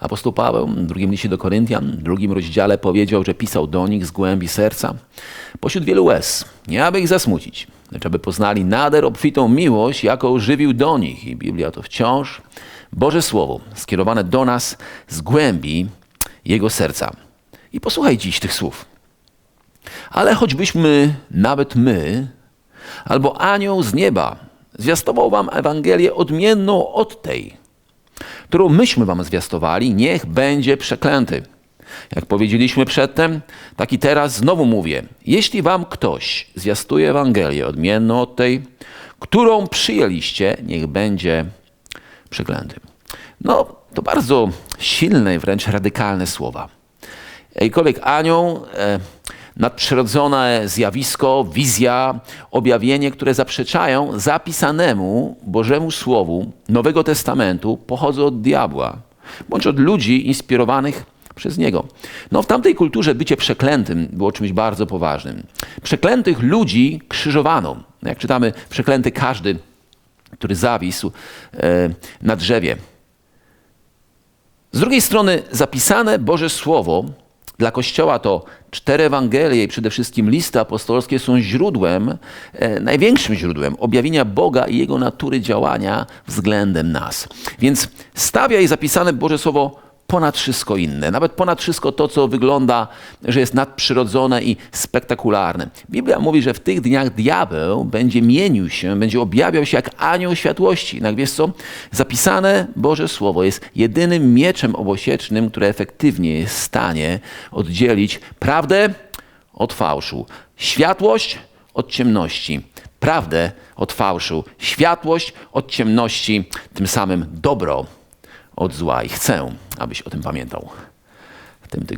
Apostoł Paweł w drugim liście do Koryntian, w drugim rozdziale powiedział, że pisał do nich z głębi serca, pośród wielu łez, nie aby ich zasmucić, lecz aby poznali nader obfitą miłość, jaką żywił do nich. I Biblia to wciąż Boże Słowo, skierowane do nas z głębi Jego serca. I posłuchaj dziś tych słów. Ale choćbyśmy, nawet my, albo anioł z nieba, zwiastował wam Ewangelię odmienną od tej, którą myśmy wam zwiastowali, niech będzie przeklęty. Jak powiedzieliśmy przedtem, tak i teraz znowu mówię. Jeśli wam ktoś zwiastuje Ewangelię odmienną od tej, którą przyjęliście, niech będzie przeklęty. No, to bardzo silne wręcz radykalne słowa. Jakikolwiek anioł, e, nadprzyrodzone zjawisko, wizja, objawienie, które zaprzeczają zapisanemu Bożemu Słowu Nowego Testamentu, pochodzą od diabła, bądź od ludzi inspirowanych przez niego. No, w tamtej kulturze bycie przeklętym było czymś bardzo poważnym. Przeklętych ludzi krzyżowano. Jak czytamy, przeklęty każdy, który zawisł e, na drzewie. Z drugiej strony zapisane Boże Słowo dla Kościoła to cztery Ewangelie i przede wszystkim listy apostolskie są źródłem, e, największym źródłem objawienia Boga i Jego natury działania względem nas. Więc stawiaj zapisane Boże Słowo ponad wszystko inne, nawet ponad wszystko to, co wygląda, że jest nadprzyrodzone i spektakularne. Biblia mówi, że w tych dniach diabeł będzie mienił się, będzie objawiał się jak anioł światłości. Jednak wiesz co? Zapisane Boże Słowo jest jedynym mieczem obosiecznym, które efektywnie jest w stanie oddzielić prawdę od fałszu, światłość od ciemności, prawdę od fałszu, światłość od ciemności, tym samym dobro od zła. I chcę, abyś o tym pamiętał w tym tygodniu.